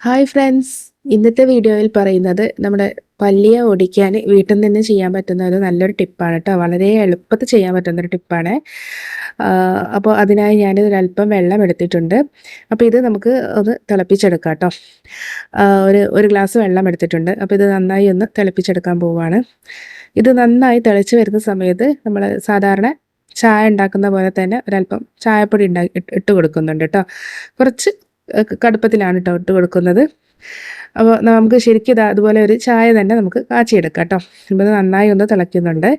Hi friends ഇന്നത്തെ വീഡിയോയിൽ പറയുന്നത് നമ്മുടെ പല്ലിയെ ഓടിക്കാൻ വീട്ടിൽ നിന്ന് ചെയ്യാൻ പറ്റുന്ന ഒരു നല്ലൊരു ടിപ്പാണ് കേട്ടോ. വളരെ എളുപ്പത്തിൽ ചെയ്യാൻ പറ്റുന്ന ഒരു ടിപ്പാണ് അപ്പോൾ അതിനായി ഞാൻ ഒരല്പം വെള്ളം എടുത്തിട്ടുണ്ട്. അപ്പോൾ ഇത് നമുക്ക് ഒന്ന് തിളപ്പിച്ചെടുക്കാം കേട്ടോ. ഒരു ഒരു ഗ്ലാസ് വെള്ളം എടുത്തിട്ടുണ്ട്. അപ്പോൾ ഇത് നന്നായി ഒന്ന് തിളപ്പിച്ചെടുക്കാൻ പോവുകയാണ് ഇത് നന്നായി തിളച്ച് വരുന്ന സമയത്ത് നമ്മൾ സാധാരണ ചായ ഉണ്ടാക്കുന്ന പോലെ തന്നെ ഒരല്പം ചായപ്പൊടി ഉണ്ടാക്കി ഇട്ട് കൊടുക്കുന്നുണ്ട് കേട്ടോ. കുറച്ച് കടുപ്പത്തിലാണ് കേട്ടോ ഇട്ട് കൊടുക്കുന്നത്. അപ്പോൾ നമുക്ക് ശരിക്കും ഇത് അതുപോലെ ഒരു ചായ തന്നെ നമുക്ക് കാച്ചിയെടുക്കാം കേട്ടോ ഇപ്പോൾ ഇത് നന്നായി ഒന്ന് തിളയ്ക്കുന്നുണ്ട്.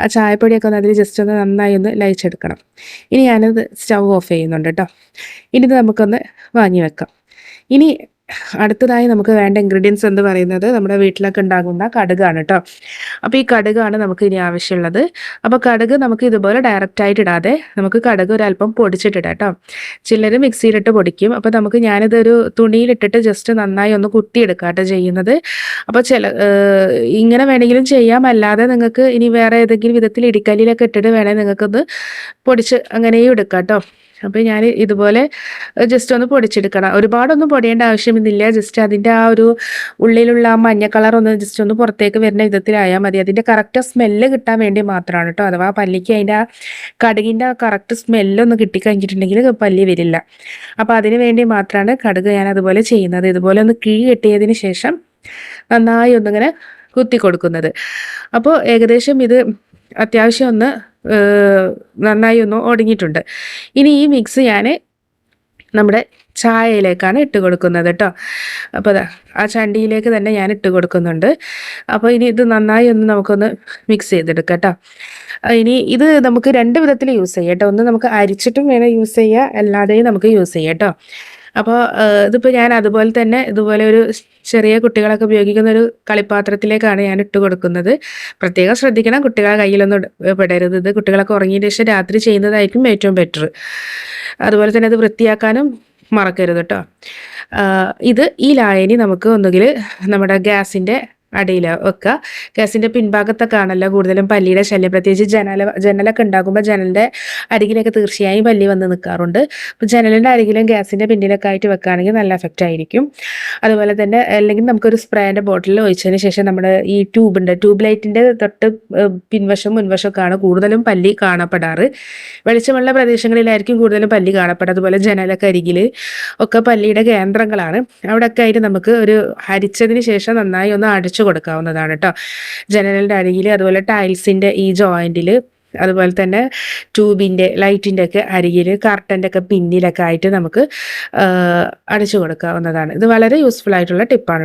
ആ ചായപ്പൊടിയൊക്കെ ഒന്ന് അതിൽ ജസ്റ്റ് ഒന്ന് നന്നായി ഒന്ന് ലയിച്ചെടുക്കണം. ഇനി ഞാനത് സ്റ്റൗ ഓഫ് ചെയ്യുന്നുണ്ട് കേട്ടോ ഇനി ഇത് നമുക്കൊന്ന് വാങ്ങി വെക്കാം. ഇനി അടുത്തതായി നമുക്ക് വേണ്ട ഇൻഗ്രീഡിയൻസ് എന്ന് പറയുന്നത് നമ്മുടെ വീട്ടിലൊക്കെ ഉണ്ടാകുന്ന കടുകാണ് കേട്ടോ അപ്പോൾ ഈ കടുകാണ് നമുക്ക് ഇനി ആവശ്യമുള്ളത്. അപ്പോൾ കടുക് നമുക്ക് ഇതുപോലെ ഡയറക്റ്റ് ആയിട്ട് ഇടാതെ നമുക്ക് കടുക് ഒരല്പം പൊടിച്ചിട്ടിടാം കേട്ടോ ചിലർ മിക്സിയിലിട്ട് പൊടിക്കും. അപ്പോൾ നമുക്ക് ഞാനിതൊരു തുണിയിലിട്ടിട്ട് ജസ്റ്റ് നന്നായി ഒന്ന് കുത്തിയെടുക്കാം കേട്ടോ ചെയ്യുന്നത്. അപ്പോൾ ചില ഇങ്ങനെ വേണമെങ്കിലും ചെയ്യാം. അല്ലാതെ നിങ്ങൾക്ക് ഇനി വേറെ ഏതെങ്കിലും വിധത്തിൽ ഇടിക്കല്ലിലൊക്കെ ഇട്ടിട്ട് വേണമെങ്കിൽ നിങ്ങൾക്കൊന്ന് പൊടിച്ച് അങ്ങനെയും എടുക്കാം കേട്ടോ അപ്പോൾ ഞാൻ ഇതുപോലെ ജസ്റ്റ് ഒന്ന് പൊടിച്ചെടുക്കണം. ഒരുപാടൊന്നും പൊടിയേണ്ട ആവശ്യമൊന്നുമില്ല ജസ്റ്റ് അതിന്റെ ആ ഒരു ഉള്ളിലുള്ള ആ മഞ്ഞ കളർ ഒന്ന് ജസ്റ്റ് ഒന്ന് പുറത്തേക്ക് വരുന്ന വിധത്തിലായാൽ മതി. അതിന്റെ കറക്റ്റ് സ്മെല്ല് കിട്ടാൻ വേണ്ടി മാത്രമാണ് കേട്ടോ അഥവാ പല്ലിക്ക് അതിന്റെ ആ കടുകിന്റെ ആ കറക്റ്റ് സ്മെല്ലൊന്ന് കിട്ടിക്കഴിഞ്ഞിട്ടുണ്ടെങ്കിൽ പല്ലി വരില്ല. അപ്പോൾ അതിന് വേണ്ടി മാത്രമാണ് കടുക് ഞാൻ അതുപോലെ ചെയ്യുന്നത്. ഇതുപോലെ ഒന്ന് കിഴി കെട്ടിയതിന് ശേഷം നന്നായി ഒന്നിങ്ങനെ കുത്തി കൊടുക്കുന്നത്. അപ്പോൾ ഏകദേശം ഇത് അത്യാവശ്യം ഒന്ന് നന്നായി ഒന്ന് ഒടുങ്ങിയിട്ടുണ്ട് ഇനി ഈ മിക്സ് ഞാൻ നമ്മുടെ ചായയിലേക്കാണ് ഇട്ട് കൊടുക്കുന്നത് കേട്ടോ. അപ്പോൾ അതാ ആ ചണ്ടിയിലേക്ക് തന്നെ ഞാൻ ഇട്ട് കൊടുക്കുന്നുണ്ട്. അപ്പോൾ ഇനി ഇത് നന്നായി ഒന്ന് നമുക്കൊന്ന് മിക്സ് ചെയ്തെടുക്കാം കേട്ടോ. ഇനി ഇത് നമുക്ക് രണ്ട് വിധത്തിൽ യൂസ് ചെയ്യാം കേട്ടോ. ഒന്ന് നമുക്ക് അരിച്ചിട്ടും വേണം യൂസ് ചെയ്യുക അല്ലാതെയും നമുക്ക് യൂസ് ചെയ്യാം കേട്ടോ. അപ്പോൾ ഇതിപ്പോൾ ഞാൻ അതുപോലെ തന്നെ ഇതുപോലെ ഒരു ചെറിയ കുട്ടികളൊക്കെ ഉപയോഗിക്കുന്ന ഒരു കളിപ്പാത്രത്തിലേക്കാണ് ഞാൻ ഇട്ട് കൊടുക്കുന്നത്. പ്രത്യേകം ശ്രദ്ധിക്കണം കുട്ടികളെ കയ്യിലൊന്നും പെടരുത്. ഇത് കുട്ടികളൊക്കെ ഉറങ്ങിയതിന് ശേഷം രാത്രി ചെയ്യുന്നതായിരിക്കും ഏറ്റവും ബെറ്റർ അതുപോലെ തന്നെ അത് വൃത്തിയാക്കാനും മറക്കരുത് കേട്ടോ ഇത് ഈ ലായനി നമുക്ക് ഒന്നുകിൽ നമ്മുടെ ഗ്യാസിന്റെ അടിയിൽ വെക്കുക ഗ്യാസിന്റെ പിൻഭാഗത്തൊക്കെ ആണല്ലോ കൂടുതലും പല്ലിയുടെ ശല്യം. പ്രത്യേകിച്ച് ജനല ജനലൊക്കെ ഉണ്ടാകുമ്പോൾ ജനലിന്റെ അരികിലൊക്കെ തീർച്ചയായും പല്ലി വന്ന് നിൽക്കാറുണ്ട് അപ്പോൾ ജനലിന്റെ അരികിലും ഗ്യാസിന്റെ പിന്നിലൊക്കെ ആയിട്ട് വെക്കുകയാണെങ്കിൽ നല്ല എഫക്റ്റ് ആയിരിക്കും. അതുപോലെ തന്നെ അല്ലെങ്കിൽ നമുക്കൊരു സ്പ്രേന്റെ ബോട്ടിൽ ഒഴിച്ചതിന് ശേഷം നമ്മുടെ ഈ ട്യൂബുണ്ട് ട്യൂബ് ലൈറ്റിന്റെ തൊട്ട് പിൻവശം മുൻവശമൊക്കെയാണ് കൂടുതലും പല്ലി കാണപ്പെടാറ്. വെളിച്ചമുള്ള പ്രദേശങ്ങളിലായിരിക്കും കൂടുതലും പല്ലി കാണപ്പെടുക. അതുപോലെ ജനലൊക്കെ അരികിൽ ഒക്കെ പല്ലിയുടെ കേന്ദ്രങ്ങളാണ്. അവിടെയൊക്കെ ആയിട്ട് നമുക്ക് ഒരു ഹരിച്ചതിന് ശേഷം നന്നായി ഒന്ന് അടിച്ചു കൊടുക്കാവുന്നതാണ് കേട്ടോ ജനലിന്റെ അരികിൽ അതുപോലെ ടൈൽസിന്റെ ഈ ജോയിന്റിൽ അതുപോലെ തന്നെ ട്യൂബിന്റെ ലൈറ്റിന്റെ ഒക്കെ അരികിൽ കർട്ടന്റെ ഒക്കെ പിന്നിലൊക്കെ ആയിട്ട് നമുക്ക് അടിച്ചു കൊടുക്കാവുന്നതാണ്. ഇത് വളരെ യൂസ്ഫുൾ ആയിട്ടുള്ള ടിപ്പാണ്